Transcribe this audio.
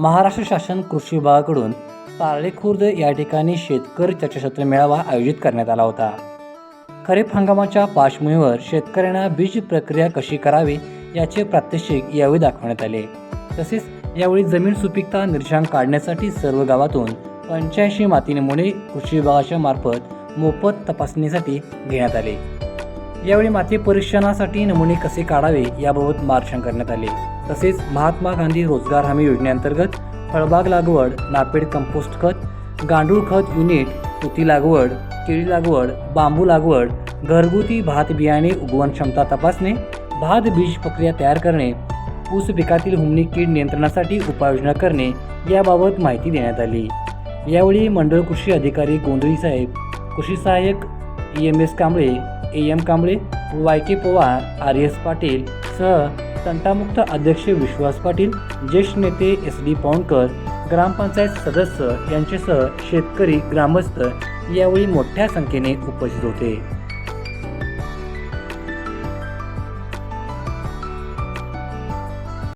महाराष्ट्र शासन कृषी विभागाकडून पारळे खुर्द या ठिकाणी शेतकरी चर्चासत्र मेळावा आयोजित करण्यात आला होता. खरीप हंगामाच्या पार्श्वभूमीवर शेतकऱ्यांना बीज प्रक्रिया कशी करावी याचे प्रात्यक्षिक यावेळी दाखवण्यात आले. तसेच यावेळी जमीन सुपीकता निरीक्षण काढण्यासाठी सर्व गावातून पंच्याऐंशी माती नमुने कृषी विभागाच्या मार्फत मोफत तपासणीसाठी घेण्यात आले. यावेळी माती परीक्षणासाठी नमुने कसे काढावे याबाबत मार्गदर्शन करण्यात आले. तसेच महात्मा गांधी रोजगार हमी योजनेअंतर्गत फळबाग लागवड नापेड कंपोस्ट खत गांडूळ खत युनिट तुती लागवड केळी लागवड बांबू लागवड घरगुती भात बियाणे उगवण क्षमता तपासणे भात बीज प्रक्रिया तयार करणे ऊस पिकातील हुमणी कीड नियंत्रणासाठी उपाययोजना करणे याबाबत माहिती देण्यात आली. यावेळी मंडळ कृषी अधिकारी गोंधळी साहेब कृषी सहाय्यक E M S Kamble A M Kamble Y K Pawar R S Patil सह तंटामुक्त अध्यक्ष विश्वास पाटील ज्येष्ठ नेते एस डी पवनकर ग्रामपंचायत सदस्य यांच्यासह शेतकरी ग्रामस्थ यावेळी मोठ्या संख्येने उपस्थित होते.